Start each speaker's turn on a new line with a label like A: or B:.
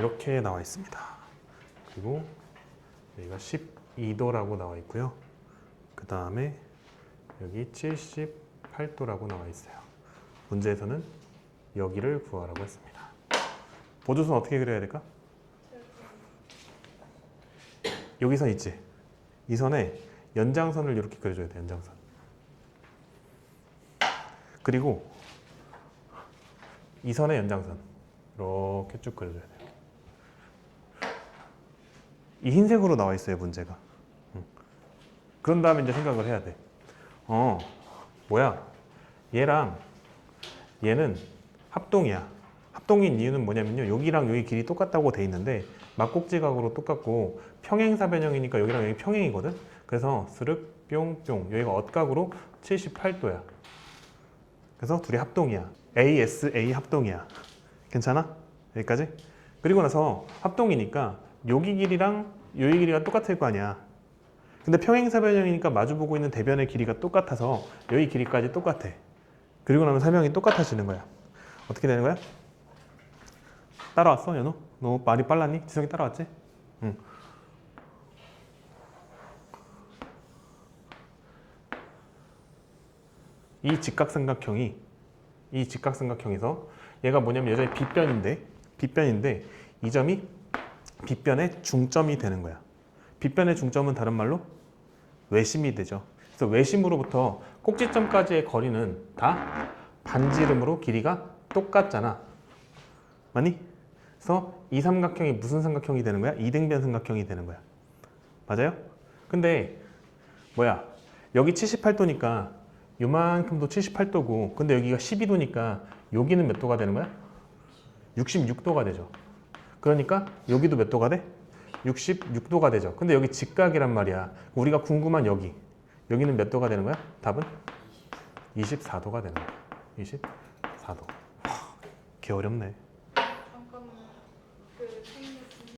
A: 이렇게 나와 있습니다. 그리고 여기가 12도라고 나와 있고요. 그 다음에 여기 78도라고 나와 있어요. 문제에서는 여기를 구하라고 했습니다. 보조선 어떻게 그려야 될까? 여기 선 있지? 이 선에 연장선을 이렇게 그려줘야 돼, 연장선. 그리고 이 선의 연장선 이렇게 쭉 그려줘야 돼요. 이 흰색으로 나와 있어요, 문제가. 응. 그런 다음에 이제 생각을 해야 돼. 어, 뭐야? 얘랑 얘는 합동이야. 합동인 이유는 뭐냐면요. 여기랑 여기 길이 똑같다고 돼 있는데 막곡지각으로 똑같고 평행사변형이니까 여기랑 여기 평행이거든. 그래서 스륵 뿅뿅 여기가 엇각으로 78도야. 그래서 둘이 합동이야. ASA 합동이야. 괜찮아? 여기까지? 그리고 나서 합동이니까 여기 길이랑 여기 길이가 똑같을 거 아니야. 근데 평행사 변형이니까 마주보고 있는 대변의 길이가 똑같아서 여기 길이까지 똑같아. 그리고 나면 사변이 똑같아지는 거야. 어떻게 되는 거야? 따라왔어, 연우? 너 말이 빨랐니? 지성이 따라왔지? 응. 이 직각삼각형이 이 직각삼각형에서 얘가 뭐냐면 여전히 빗변인데 빗변인데 이 점이 빗변의 중점이 되는 거야. 빗변의 중점은 다른 말로 외심이 되죠. 그래서 외심으로부터 꼭지점까지의 거리는 다 반지름으로 길이가 똑같잖아. 맞니? 그래서 이 삼각형이 무슨 삼각형이 되는 거야? 이등변 삼각형이 되는 거야. 맞아요? 근데 뭐야? 여기 78도니까 요만큼도 78도고 근데 여기가 12도니까 여기는 몇 도가 되는 거야? 66도가 되죠. 그러니까 여기도 몇 도가 돼? 66도가 되죠. 근데 여기 직각이란 말이야. 우리가 궁금한 여기. 여기는 몇 도가 되는 거야? 답은 24도가 되는 거야. 24도. 개 어렵네.